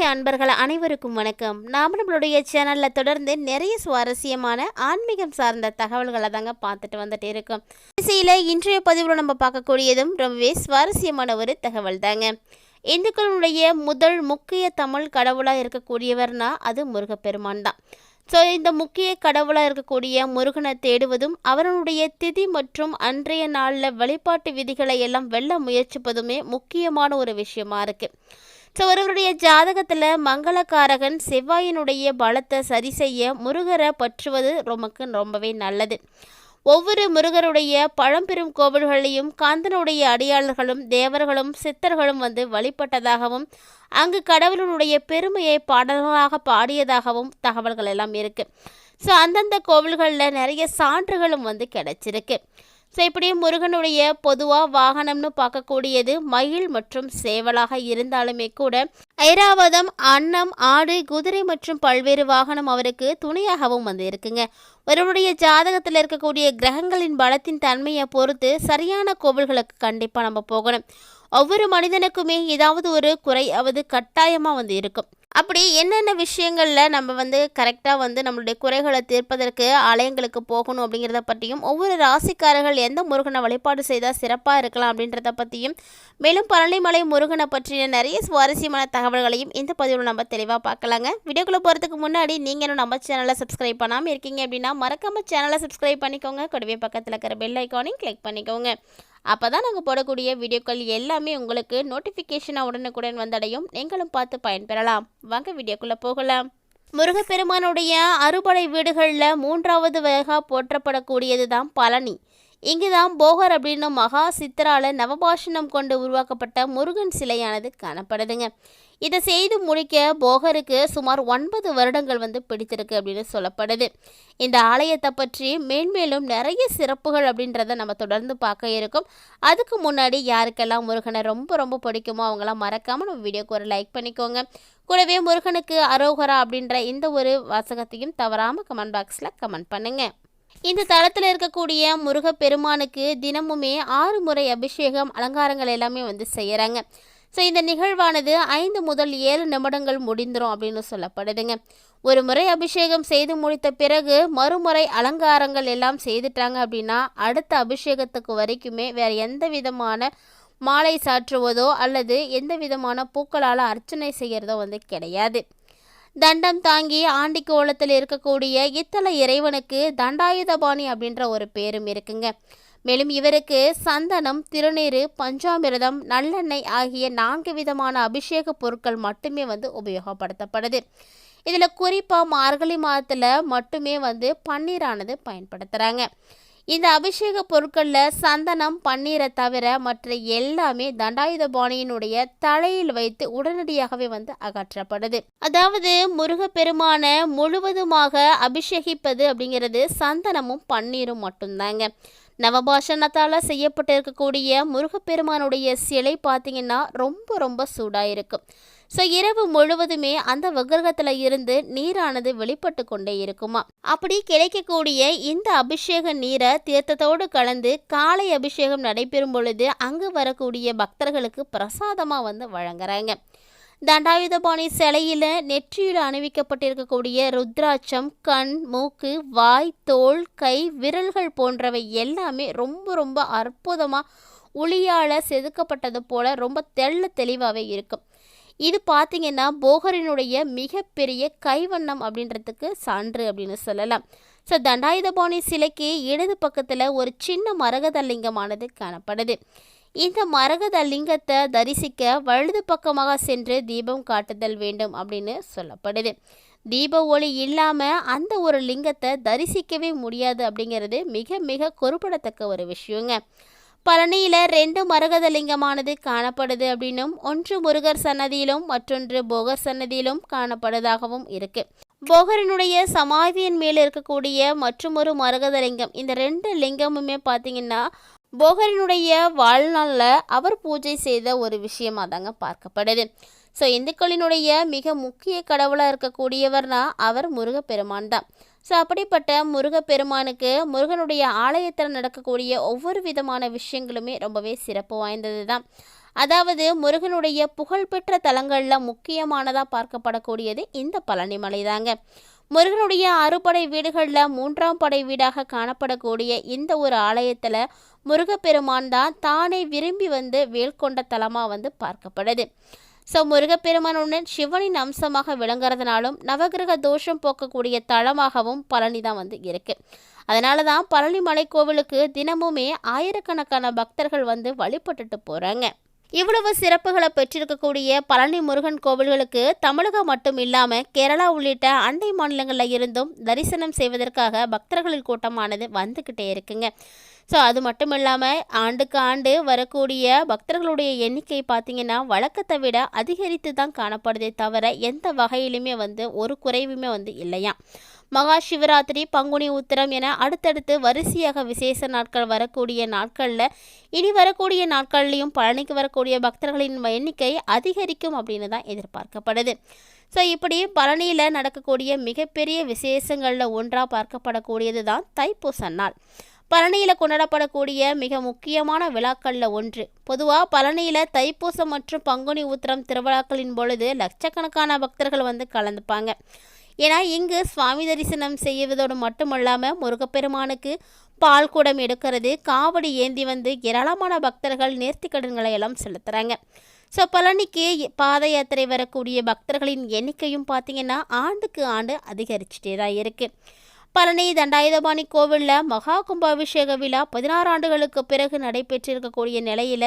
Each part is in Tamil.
ஆன்மீக அன்பர்கள் அனைவருக்கும் வணக்கம். நாம் நம்மளுடைய சேனலில் தொடர்ந்து நிறைய சுவாரஸ்யமான ஆன்மீகம் சார்ந்த தகவல்களை தாங்க பார்த்துட்டு வந்துட்டு இருக்கோம். இசையில் இன்றைய பதிவில் நம்ம பார்க்கக்கூடியதும் ரொம்பவே சுவாரஸ்யமான ஒரு தகவல் தாங்க. இந்துக்களுடைய முதல் முக்கிய தமிழ் கடவுளாக இருக்கக்கூடியவர்னா அது முருகப்பெருமான் தான். ஸோ இந்த முக்கிய கடவுளாக இருக்கக்கூடிய முருகனை தேடுவதும் அவருடைய திதி மற்றும் அன்றைய நாளில் வழிபாட்டு விதிகளை எல்லாம் வெல்ல முயற்சிப்பதுமே முக்கியமான ஒரு விஷயமா இருக்குது ஸோ ஒருவருடைய ஜாதகத்தில் மங்களக்காரகன் செவ்வாயினுடைய பலத்தை சரி செய்ய முருகரை பற்றுவது ரொமக்கு ரொம்பவே நல்லது. ஒவ்வொரு முருகருடைய பழம்பெரும் கோவில்களையும் காந்தனுடைய அடியாளர்களும் தேவர்களும் சித்தர்களும் வந்து வழிபட்டதாகவும் அங்கு கடவுளுடைய பெருமையை பாடல்களாக பாடியதாகவும் தகவல்கள் எல்லாம் இருக்குது ஸோ அந்தந்த கோவில்களில் நிறைய சான்றுகளும் வந்து கிடைச்சிருக்கு. ஸோ இப்படி முருகனுடைய பொதுவாக வாகனம்னு பார்க்கக்கூடியது மயில் மற்றும் சேவலாக இருந்தாலுமே கூட ஐராவதம் அன்னம் ஆடு குதிரை மற்றும் பல்வேறு வாகனம் அவருக்கு துணையாகவும் வந்து இருக்குங்க. ஒருவருடைய ஜாதகத்தில் இருக்கக்கூடிய கிரகங்களின் பலத்தின் தன்மையை பொறுத்து சரியான கோவில்களுக்கு கண்டிப்பாக நம்ம போகணும். ஒவ்வொரு மனிதனுக்குமே ஏதாவது ஒரு குறையாவது கட்டாயமாக வந்து இருக்கும். அப்படி என்னென்ன விஷயங்களில் நம்ம வந்து கரெக்டாக வந்து நம்மளுடைய குறைகளை தீர்ப்பதற்கு ஆலயங்களுக்கு போகணும் அப்படிங்கிறத பற்றியும் ஒவ்வொரு ராசிக்காரர்கள் எந்த முருகனை வழிபாடு செய்தால் சிறப்பாக இருக்கலாம் அப்படின்றத பற்றியும் மேலும் பழனிமலை முருகனை பற்றிய நிறைய சுவாரஸ்யமான தகவல்களையும் இந்த பதிவில் நம்ம தெளிவாக பார்க்கலாங்க. வீடியோக்குள்ளே போகிறதுக்கு முன்னாடி நீங்கள் நம்ம சேனலை சப்ஸ்கிரைப் பண்ணாமல் இருக்கீங்க அப்படின்னா மறக்காமல் சேனலை சப்ஸ்கிரைப் பண்ணிக்கோங்க. கூடவே பக்கத்தில் இருக்கிற பெல் ஐக்கானையும் கிளிக் பண்ணிக்கோங்க. அப்போ தான் நாங்கள் போடக்கூடிய வீடியோக்கள் எல்லாமே உங்களுக்கு நோட்டிஃபிகேஷனாக உடனுக்குடன் வந்தடையும். நீங்களும் பார்த்து பயன்பெறலாம். வாங்க வீடியோக்குள்ளே போகலாம். முருகப்பெருமானுடைய அறுபடை வீடுகளில் மூன்றாவது வேகா போற்றப்படக்கூடியது தான் பழனி. இங்குதான் போகர் அப்படின்னு மகா சித்தரால நவபாஷணம் கொண்டு உருவாக்கப்பட்ட முருகன் சிலையானது காணப்படுதுங்க. இதை செய்து முடிக்க போகருக்கு சுமார் ஒன்பது வருடங்கள் வந்து பிடித்திருக்கு அப்படின்னு சொல்லப்படுது. இந்த ஆலயத்தை பற்றி மேன்மேலும் நிறைய சிறப்புகள் அப்படின்றத நம்ம தொடர்ந்து பார்க்க இருக்கோம். அதுக்கு முன்னாடி யாருக்கெல்லாம் முருகனை ரொம்ப ரொம்ப பிடிக்குமோ அவங்களாம் மறக்காமல் நம்ம வீடியோக்கு ஒரு லைக் பண்ணிக்கோங்க. கூடவே முருகனுக்கு அரோகரா அப்படின்ற இந்த ஒரு வாசகத்தையும் தவறாமல் கமெண்ட் பாக்ஸில் கமெண்ட் பண்ணுங்கள் இந்த தளத்தில் இருக்கக்கூடிய முருகப்பெருமானுக்கு தினமுமே ஆறு முறை அபிஷேகம் அலங்காரங்கள் எல்லாமே வந்து செய்கிறாங்க ஸோ இந்த நிகழ்வானது ஐந்து முதல் ஏழு நிமிடங்கள் முடிந்துடும் அப்படின்னு சொல்லப்படுதுங்க. ஒரு முறை அபிஷேகம் செய்து முடித்த பிறகு மறுமுறை அலங்காரங்கள் எல்லாம் செய்துட்டாங்க அப்படின்னா அடுத்த அபிஷேகத்துக்கு வரைக்குமே வேறு எந்த விதமான மாலை சாற்றுவதோ அல்லது எந்த விதமான பூக்களால் அர்ச்சனை செய்கிறதோ வந்து கிடையாது. தண்டம் தாங்கி ஆண்டி கோலத்தில் இருக்கக்கூடிய இத்தல இறைவனுக்கு தண்டாயுதபாணி அப்படின்ற ஒரு பேரும் இருக்குங்க. மேலும் இவருக்கு சந்தனம் திருநீறு பஞ்சாமிரதம் நல்லெண்ணெய் ஆகிய நான்கு விதமான அபிஷேக பொருட்கள் மட்டுமே வந்து உபயோகப்படுத்தப்படுது. இதில் குறிப்பாக மார்கழி மாதத்தில் மட்டுமே வந்து பன்னீரானது பயன்படுத்துகிறாங்க இந்த அபிஷேக பொருட்களில் சந்தனம் பன்னீரை தவிர மற்ற எல்லாமே தண்டாயுதபாணியினுடைய தலையில் வைத்து உடனடியாகவே வந்து அகற்றப்படுது. அதாவது முருகப்பெருமான முழுவதுமாக அபிஷேகிப்பது அப்படிங்கிறது சந்தனமும் பன்னீரும் மட்டும்தாங்க. நவபாஷணத்தால் செய்யப்பட்டிருக்கக்கூடிய முருகப்பெருமானுடைய சிலை பார்த்தீங்கன்னா ரொம்ப ரொம்ப சூடாக இருக்கும் ஸோ இரவு முழுவதுமே அந்த விக்கிரகத்தில் இருந்து நீரானது வெளிப்பட்டு கொண்டே இருக்குமா? அப்படி கிடைக்கக்கூடிய இந்த அபிஷேக நீரை தீர்த்தத்தோடு கலந்து காலை அபிஷேகம் நடைபெறும் பொழுது அங்கு வரக்கூடிய பக்தர்களுக்கு பிரசாதமாக வந்து வழங்குறாங்க. தண்டாயுதபாணி சிலையில் நெற்றியில் அணிவிக்கப்பட்டிருக்கக்கூடிய ருத்ராட்சம் கண் மூக்கு வாய் தோல் கை விரல்கள் போன்றவை எல்லாமே ரொம்ப ரொம்ப அற்புதமாக ஒளியால் செதுக்கப்பட்டது போல் ரொம்ப தெள்ள தெளிவாகவே இருக்கும். இது பார்த்தீங்கன்னா போகரினுடைய மிகப்பெரிய கைவண்ணம் அப்படின்றதுக்கு சான்று அப்படின்னு சொல்லலாம். ஸோ தண்டாயுதபாணி சிலைக்கு இடது பக்கத்தில் ஒரு சின்ன மரகத லிங்கமானது காணப்படுது. இந்த மரகத லிங்கத்தை தரிசிக்க வலது பக்கமாக சென்று தீபம் காட்டுதல் வேண்டும் அப்படின்னு சொல்லப்படுது. தீப ஒளி இல்லாமல் அந்த ஒரு லிங்கத்தை தரிசிக்கவே முடியாது அப்படிங்கிறது மிக மிக குறிப்பிடத்தக்க ஒரு விஷயங்க. பழனியில் ரெண்டு மரகத லிங்கமானது காணப்படுது அப்படின்னும் ஒன்று முருகர் சன்னதியிலும் மற்றொன்று போகர் சன்னதியிலும் காணப்படுவதாகவும் இருக்கு. போகரினுடைய சமாதியின் மேல் இருக்கக்கூடிய மற்றொரு மரகத லிங்கம் இந்த ரெண்டு லிங்கமுமே பார்த்தீங்கன்னா போகரனுடைய வாழ்நாளில் அவர் பூஜை செய்த ஒரு விஷயமாக தாங்க பார்க்கப்படுது. ஸோ இந்துக்களினுடைய மிக முக்கிய கடவுளாக இருக்கக்கூடியவர்னா அவர் முருகப்பெருமான் தான். ஸோ அப்படிப்பட்ட முருகப்பெருமானுக்கு முருகனுடைய ஆலயத்தில் நடக்கக்கூடிய ஒவ்வொரு விதமான விஷயங்களுமே ரொம்பவே சிறப்பு வாய்ந்தது தான். அதாவது முருகனுடைய புகழ்பெற்ற தலங்களில் முக்கியமானதாக பார்க்கப்படக்கூடியது இந்த பழனிமலை தாங்க. முருகனுடைய அறுபடை வீடுகளில் மூன்றாம் படை வீடாக காணப்படக்கூடிய இந்த ஒரு ஆலயத்தில் முருகப்பெருமான் தான் தானே விரும்பி வந்து வேல் கொண்ட தலமாக வந்து பார்க்கப்படுது. ஸோ முருகப்பெருமானுடன் சிவனின் அம்சமாக விளங்குறதுனாலும் நவகிரக தோஷம் போக்கக்கூடிய தளமாகவும் பழனி தான் வந்து இருக்குது அதனால தான் பழனி மலைக்கோவிலுக்கு தினமுமே ஆயிரக்கணக்கான பக்தர்கள் வந்து வழிபட்டுட்டு போகிறாங்க இவ்வளவு சிறப்புகளை பெற்றிருக்கக்கூடிய பழனி முருகன் கோவில்களுக்கு தமிழகம் மட்டும் இல்லாமல் கேரளா உள்ளிட்ட அண்டை மாநிலங்களில் இருந்தும் தரிசனம் செய்வதற்காக பக்தர்களின் கூட்டமானது வந்துக்கிட்டே இருக்குங்க. ஸோ அது மட்டும் இல்லாமல் ஆண்டுக்கு ஆண்டு வரக்கூடிய பக்தர்களுடைய எண்ணிக்கை பார்த்திங்கன்னா வழக்கத்தை விட அதிகரித்து தான் காணப்படுதே தவிர எந்த வகையிலுமே வந்து ஒரு குறைவுமே வந்து இல்லையா மகா சிவராத்திரி பங்குனி உத்திரம் என அடுத்தடுத்து வரிசையாக விசேஷ நாட்கள் வரக்கூடிய நாட்களில் இனி வரக்கூடிய நாட்கள்லையும் பழனிக்கு வரக்கூடிய பக்தர்களின் எண்ணிக்கை அதிகரிக்கும் அப்படின்னு தான் எதிர்பார்க்கப்படுது. ஸோ இப்படி பழனியில் நடக்கக்கூடிய மிகப்பெரிய விசேஷங்களில் ஒன்றாக பார்க்கப்படக்கூடியது தான் தைப்பூச நாள். பழனியில் கொண்டாடப்படக்கூடிய மிக முக்கியமான விழாக்களில் ஒன்று. பொதுவாக பழனியில் தைப்பூசம் மற்றும் பங்குனி உத்திரம் திருவிழாக்களின் பொழுது லட்சக்கணக்கான பக்தர்கள் வந்து கலந்துப்பாங்க. ஏன்னா இங்கு சுவாமி தரிசனம் செய்வதோடு மட்டுமல்லாமல் முருகப்பெருமானுக்கு பால் குடம் எடுக்கிறது காவடி ஏந்தி வந்து ஏராளமான பக்தர்கள் நேர்த்திக்கடன்களை எல்லாம் செலுத்துகிறாங்க ஸோ பழனிக்கு பாத யாத்திரை வரக்கூடிய பக்தர்களின் எண்ணிக்கையும் பார்த்திங்கன்னா ஆண்டுக்கு ஆண்டு அதிகரிச்சுட்டே தான் இருக்குது பழனி தண்டாயுதபாணி கோவிலில் மகா கும்பாபிஷேக விழா பதினாறு ஆண்டுகளுக்கு பிறகு நடைபெற்றிருக்கக்கூடிய நிலையில்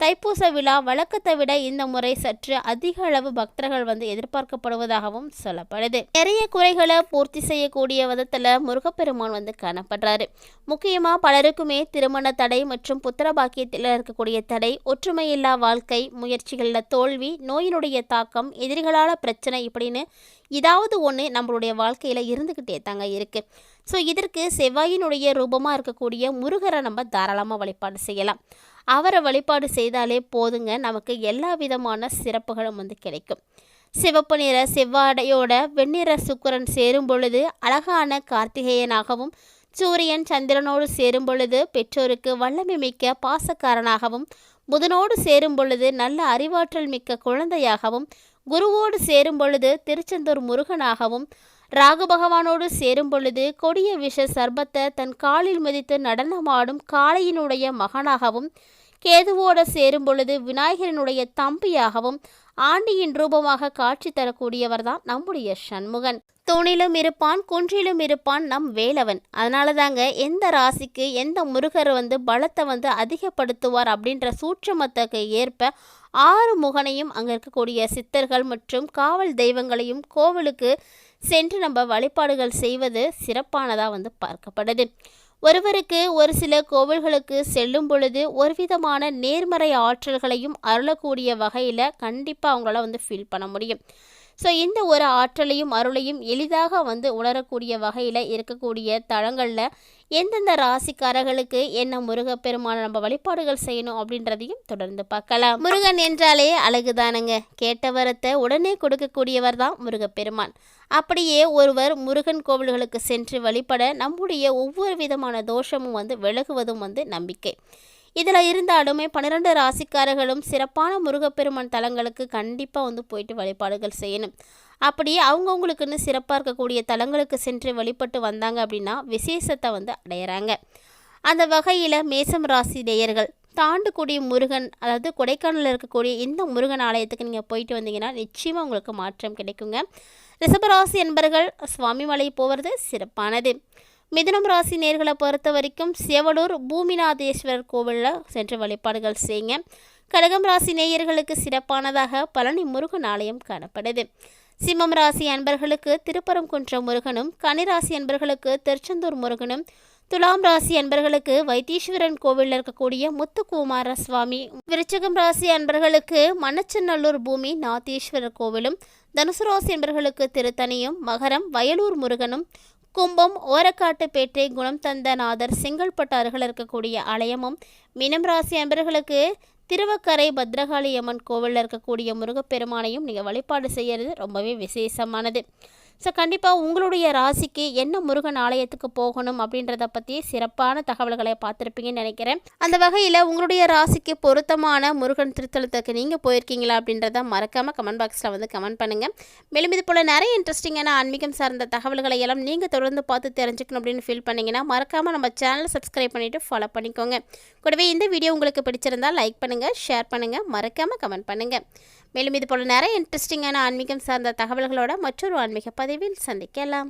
தைப்பூச விழா வழக்கத்தை விட இந்த முறை சற்று அதிக அளவு பக்தர்கள் வந்து எதிர்பார்க்கப்படுவதாகவும் சொல்லப்படுது. நிறைய குறைகளை பூர்த்தி செய்யக்கூடிய விதத்தில் முருகப்பெருமான் வந்து காணப்படுறாரு. முக்கியமாக பலருக்குமே திருமண தடை மற்றும் புத்திர பாக்கியத்தில் இருக்கக்கூடிய தடை ஒற்றுமையில்லா வாழ்க்கை முயற்சிகளில் தோல்வி நோயினுடைய தாக்கம் எதிரிகளால் பிரச்சனை இப்படின்னு ஏதாவது ஒன்று நம்மளுடைய வாழ்க்கையில் இருந்துக்கிட்டே தாங்க இருக்குது ஸோ இதற்கு செவ்வாயினுடைய ரூபமாக இருக்கக்கூடிய முருகரை நம்ம தாராளமாக வழிபாடு செய்யலாம். அவரை வழிபாடு செய்தாலே போதுங்க. நமக்கு எல்லா விதமான சிறப்புகளும் வந்து கிடைக்கும். சிவப்பு நிற செவ்வாடையோட வெண்ணிற சுக்கரன் சேரும் பொழுது அழகான கார்த்திகேயனாகவும் சூரியன் சந்திரனோடு சேரும் பொழுது பெற்றோருக்கு வல்லமை மிக்க பாசக்காரனாகவும் புதனோடு சேரும் பொழுது நல்ல அறிவாற்றல் மிக்க குழந்தையாகவும் குருவோடு சேரும் பொழுது திருச்செந்தூர் முருகனாகவும் ராகு பகவானோடு சேரும் பொழுது கொடிய விஷ சர்பத்தை தன் காலில் மிதித்து நடனமாடும் காளையினுடைய மகனாகவும் கேதுவோடு சேரும் பொழுது விநாயகரினுடைய தம்பியாகவும் ஆண்டியின் ரூபமாக காட்சி தரக்கூடியவர் தான் நம்முடைய சண்முகன். தூணிலும் இருப்பான் குன்றிலும் இருப்பான் நம் வேலவன். அதனால தாங்க எந்த ராசிக்கு எந்த முருகர் வந்து பலத்தை வந்து அதிகப்படுத்துவார் அப்படின்ற சூட்சமத்துக்கு ஏற்ப ஆறு முகனையும் அங்கே இருக்கக்கூடிய சித்தர்கள் மற்றும் காவல் தெய்வங்களையும் கோவிலுக்கு சென்று நம்ம வழிபாடுகள் செய்வது சிறப்பானதாக வந்து பார்க்கப்படுது. ஒருவருக்கு ஒரு சில கோவில்களுக்கு செல்லும் பொழுது ஒரு விதமான நேர்மறை ஆற்றல்களையும் அருளக்கூடிய வகையில் கண்டிப்பாக அவங்களால வந்து ஃபீல் பண்ண முடியும். ஸோ இந்த ஒரு ஆற்றலையும் அருளையும் எளிதாக வந்து உணரக்கூடிய வகையில் இருக்கக்கூடிய தளங்களில் எந்தெந்த ராசிக்காரர்களுக்கு என்ன முருகப்பெருமான நம்ம வழிபாடுகள் செய்யணும் அப்படின்றதையும் தொடர்ந்து பார்க்கலாம். முருகன் என்றாலே அழகுதானுங்க. கேட்ட வரத்தை உடனே கொடுக்கக்கூடியவர் தான் முருகப்பெருமான். அப்படியே ஒருவர் முருகன் கோவில்களுக்கு சென்று வழிபட நம்முடைய ஒவ்வொரு விதமான தோஷமும் வந்து விலகுவதும் வந்து நம்பிக்கை. இதில் இருந்தாலுமே பன்னிரெண்டு ராசிக்காரர்களும் சிறப்பான முருகப்பெருமான் தலங்களுக்கு கண்டிப்பாக வந்து போயிட்டு வழிபாடுகள் செய்யணும். அப்படியே அவங்கவுங்களுக்குன்னு சிறப்பாக இருக்கக்கூடிய தலங்களுக்கு சென்று வழிபட்டு வந்தாங்க அப்படின்னா விசேஷத்தை வந்து அடையிறாங்க. அந்த வகையில் மேசம் ராசி நேயர்கள் தாண்டுக்கூடிய முருகன் அதாவது கொடைக்கானலில் இருக்கக்கூடிய இந்த முருகன் ஆலயத்துக்கு நீங்கள் போயிட்டு வந்தீங்கன்னா நிச்சயமாக உங்களுக்கு மாற்றம் கிடைக்குங்க. ரிஷபராசி என்பர்கள் சுவாமி மலை போவது சிறப்பானது. மிதுனம் ராசி நேர்களை பொறுத்த வரைக்கும் செவலூர் பூமிநாதேஸ்வரர் கோவிலில் சென்று வழிபாடுகள் செய்யுங்க. கடகம் ராசி நேயர்களுக்கு சிறப்பானதாக பழனி முருகன் ஆலயம் காணப்படுது. சிம்மம் ராசி அன்பர்களுக்கு திருப்பரங்குன்றம் முருகனும் கனிராசி அன்பர்களுக்கு திருச்செந்தூர் முருகனும் துலாம் ராசி அன்பர்களுக்கு வைத்தீஸ்வரன் கோவிலில் இருக்கக்கூடிய முத்துக்குமார சுவாமி விருச்சகம் ராசி அன்பர்களுக்கு மணச்சநல்லூர் பூமி நாத்தீஸ்வரர் கோவிலும் தனுசு ராசி அன்பர்களுக்கு திருத்தணியும் மகரம் வயலூர் முருகனும் கும்பம் ஓரக்காட்டுப்பேட்டை குணம் தந்த நாதர் செங்கல்பட்டு அருகில் இருக்கக்கூடிய ஆலயமும் மீனம் ராசி அன்பர்களுக்கு திருவக்கரை பத்ரகாளி அம்மன் கோவிலில் இருக்கக்கூடிய முருகப்பெருமானையும் நீங்கள் வழிபாடு செய்கிறது ரொம்பவே விசேஷமானது. ஸோ கண்டிப்பாக உங்களுடைய ராசிக்கு என்ன முருகன் ஆலயத்துக்கு போகணும் அப்படின்றத பற்றி சிறப்பான தகவல்களை பார்த்துருப்பீங்கன்னு நினைக்கிறேன். அந்த வகையில் உங்களுடைய ராசிக்கு பொருத்தமான முருகன் திருத்தலத்துக்கு நீங்கள் போயிருக்கீங்களா அப்படின்றத மறக்காமல் கமெண்ட் பாக்ஸில் வந்து கமெண்ட் பண்ணுங்கள் மேலும் இது போல் நிறைய இன்ட்ரெஸ்டிங்கான ஆன்மீகம் சார்ந்த தகவல்களை எல்லாம் நீங்கள் தொடர்ந்து பார்த்து தெரிஞ்சுக்கணும் அப்படின்னு ஃபீல் பண்ணிங்கன்னா மறக்காமல் நம்ம சேனலை சப்ஸ்கிரைப் பண்ணிவிட்டு ஃபாலோ பண்ணிக்கோங்க. கூடவே இந்த வீடியோ உங்களுக்கு பிடிச்சிருந்தால் லைக் பண்ணுங்கள் ஷேர் பண்ணுங்கள் மறக்காமல் கமெண்ட் பண்ணுங்கள் மேலும் இது போல நிறைய இன்ட்ரெஸ்டிங்கான ஆன்மீகம் சார்ந்த தகவல்களோட மற்றொரு ஆன்மீக பதிவில் சந்திக்கலாம்.